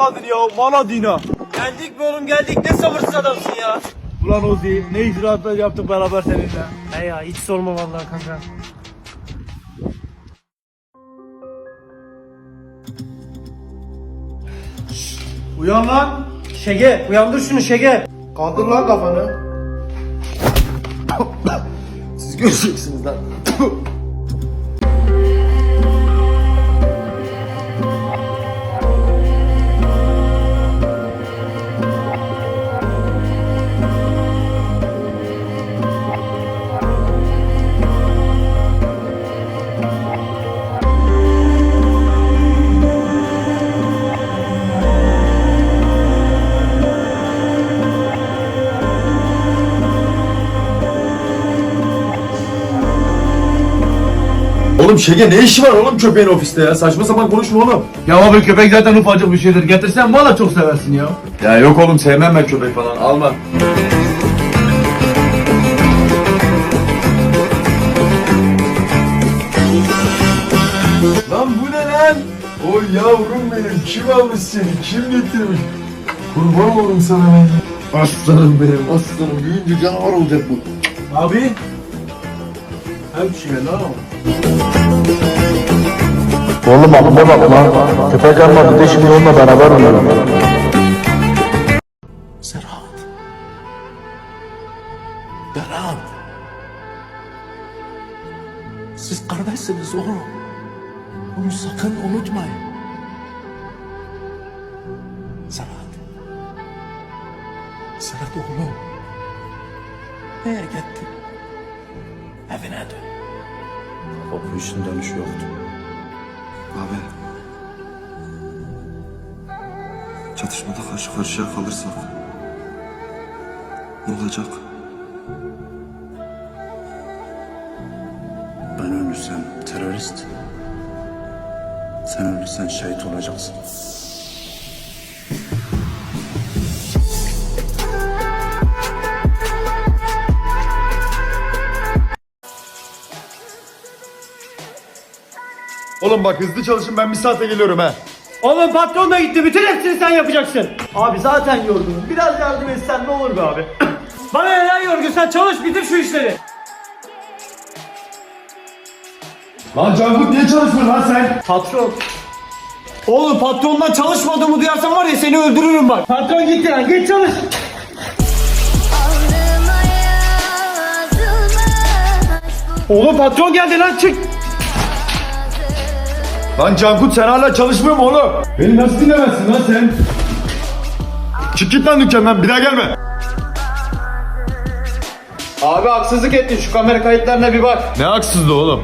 kaldın ya? Mala dina. Geldik be oğlum geldik ne sabırsız adamsın ya. Ulan Ozi ne icraatlar yaptık beraber seninle. He ya hiç sorma vallahi kanka. Uyan lan. Şege uyandır şunu Şege. Kaldır lan kafanı. Siz göreceksiniz lan. Oğlum Şege ne işi var oğlum köpeğin ofiste ya? Saçma sapan konuşma oğlum. Ya abi köpek zaten ufacık bir şeydir. Getirsen valla çok seversin ya. Ya yok oğlum sevmem ben köpek falan alma. Lan bu ne lan? Oy yavrum benim kim almış seni kim getirmiş? Kurban olurum sana ben. Aslanım benim aslanım büyüyünce canavar olacak bu. Abi. Oğlum aklıma bak lan. Köpek almadı de şimdi onunla beraber oynayalım. Serhat. Berat. Siz kardeşsiniz oğlum. Bunu sakın unutmayın. Serhat. Serhat oğlum. Nereye gittin? Evine dön. Bu işin dönüşü yoktu. Abi. Çatışmada karşı karşıya kalırsak ne olacak? Ben ölürsem terörist. Sen ölürsen şehit olacaksın. Oğlum bak hızlı çalışın ben bir saate geliyorum ha. Oğlum patron da gitti bütün hepsini sen yapacaksın. Abi zaten yorgunum. Biraz yardım etsen ne olur be abi. Bana ne lan yorgun sen çalış bitir şu işleri. Lan Cankut niye çalışmıyorsun lan sen? Patron. Oğlum patrondan çalışmadığımı duyarsan var ya seni öldürürüm bak. Patron gitti lan git çalış. Oğlum patron geldi lan çık. Lan Cankut sen hala çalışmıyor mu oğlum? Beni nasıl dinlemezsin lan sen? Çık git lan dükkandan bir daha gelme. Abi haksızlık ettin şu kamera kayıtlarına bir bak. Ne haksızlığı oğlum?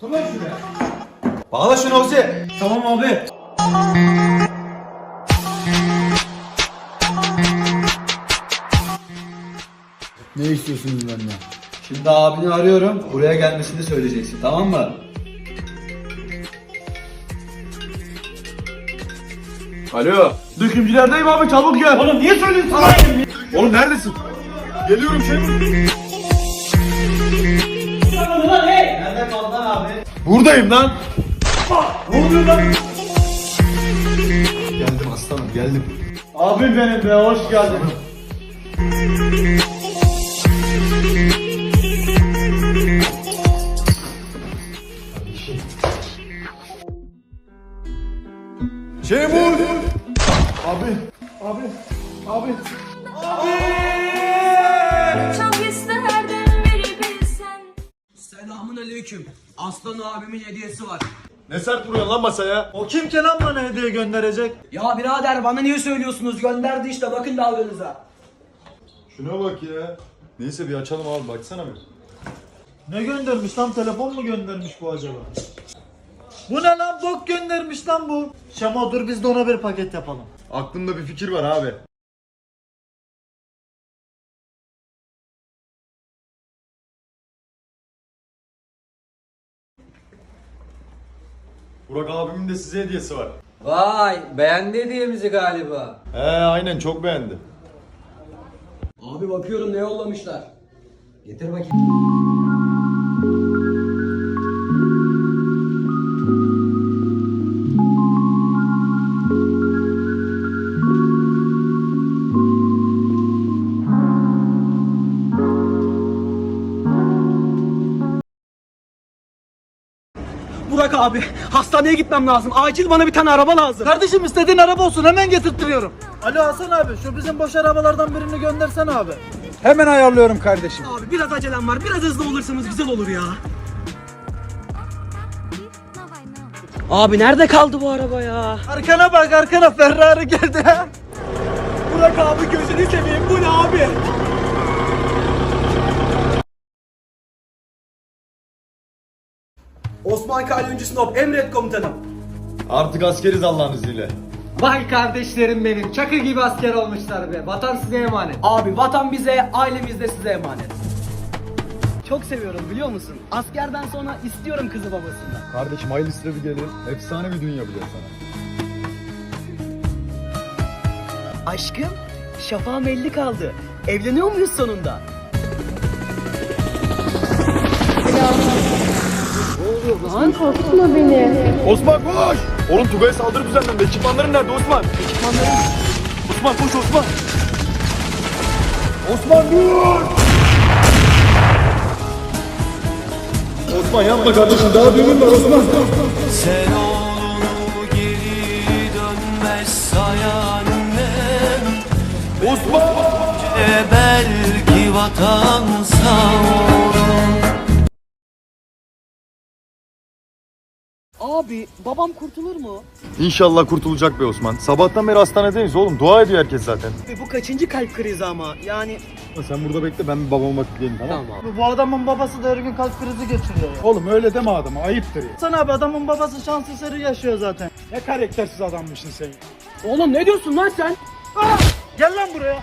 Kanadıma süzmedi Bağla şunu Ozi. Tamam abi. Ne istiyorsunuz benden? Şimdi abini arıyorum. Buraya gelmesini söyleyeceksin tamam mı? Alo. Dökümcülerdeyim abi çabuk gel. Oğlum niye söylüyorsun? Oğlum neredesin? Geliyorum şey. Lan hey. Nerede kaldın abi? Buradayım lan. Ne oluyor lan? Geldim aslanım geldim. Abim benim be hoş geldin. Cemil. Çok isterdim biri bilsen Selamun aleyküm. Aslan abimin hediyesi var. Ne sert vuruyorsun lan masaya? O kim ki lan bana hediye gönderecek? Ya birader bana niye söylüyorsunuz? Gönderdi işte bakın dalganıza. Şuna bak ya. Neyse bir açalım abi baksana bir. Ne göndermiş lan telefon mu göndermiş bu acaba? Bu ne lan bok göndermiş lan bu. Şema dur biz de ona bir paket yapalım. Aklımda bir fikir var abi. Burak abimin de size hediyesi var. Vay beğendi hediyemizi galiba. He aynen çok beğendi. Abi bakıyorum ne yollamışlar. Getir bakayım. Abi hastaneye gitmem lazım. Acil bana bir tane araba lazım. Kardeşim istediğin araba olsun hemen getirtiyorum. Alo Hasan abi şu bizim boş arabalardan birini göndersene abi. Hemen ayarlıyorum kardeşim. Abi biraz acelem var. Biraz hızlı olursanız güzel olur ya. Abi nerede kaldı bu araba ya? Arkana bak arkana Ferrari geldi. Burak abi gözünü seveyim. Bu ne abi? Osman Kalyoncu Snop emret komutanım. Artık askeriz Allah'ın izniyle. Vay kardeşlerim benim. Çakı gibi asker olmuşlar be. Vatan size emanet. Abi vatan bize, ailemiz de size emanet. Çok seviyorum biliyor musun? Askerden sonra istiyorum kızı babasından. Kardeşim hayırlı sıra bir gelir. Efsane bir düğün yapacağız sana. Aşkım, şafağım elli kaldı. Evleniyor muyuz sonunda? Osman koş! Oğlum Tugay'a saldırı düzenlendi. Ekipmanların nerede Osman? Ekipmanların... Osman koş Osman! Osman dur! Osman yapma kardeşim daha düğün var Osman. Sen oğlunu geri dönmez sayan annem Osman! Belki vatan sağ Abi, babam kurtulur mu? İnşallah kurtulacak be Osman. Sabahtan beri hastanedeyiz oğlum. Dua ediyor herkes zaten. Abi bu kaçıncı kalp krizi ama? Yani... Sen burada bekle ben bir babama vakit geleyim tamam mı? Bu adamın babası da her gün kalp krizi geçiriyor ya. Oğlum öyle deme adama ayıptır ya. Hasan abi adamın babası şans eseri yaşıyor zaten. Ne karaktersiz adammışsın sen. Oğlum ne diyorsun lan sen? Gel lan buraya.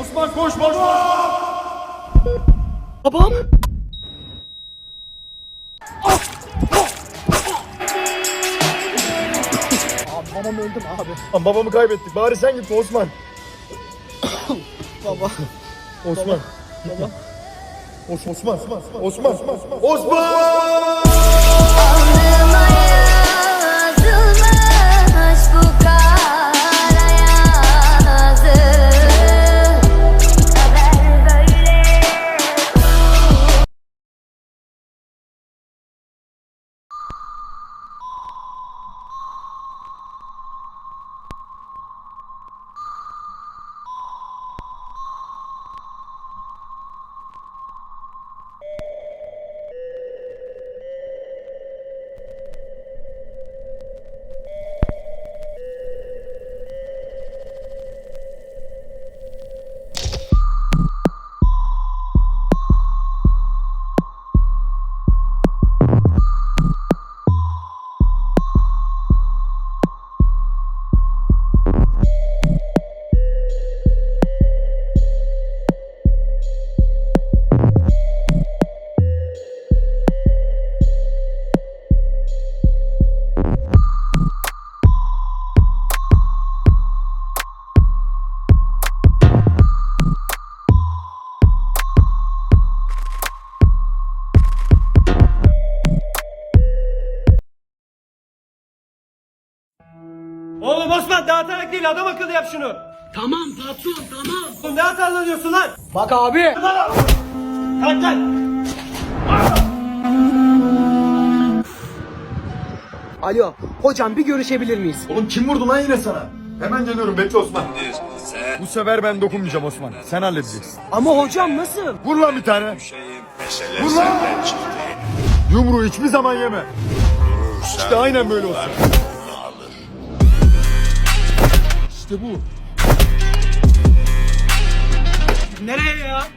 Osman koş koş! Babam? Babam öldüm abi. Lan babamı kaybettik. Bari sen gitme Osman. Baba. Osman. Baba. Osman. Osman. Osman. Osman. Osman. Alnıma Oğlum Osman dağıtarak değil adam akıllı yap şunu. Tamam patron tamam. Oğlum ne atarlanıyorsun lan? Bak abi. Kalk lan. Alo hocam bir görüşebilir miyiz? Oğlum kim vurdu lan yine sana? Hemen geliyorum bekle Osman. Bu sefer ben dokunmayacağım Osman. Sen halledeceksin. Ama hocam nasıl? Vur lan bir tane. Vur lan. Yumruğu hiçbir zaman yeme. İşte aynen böyle olsun. İşte bu. Nereye ya?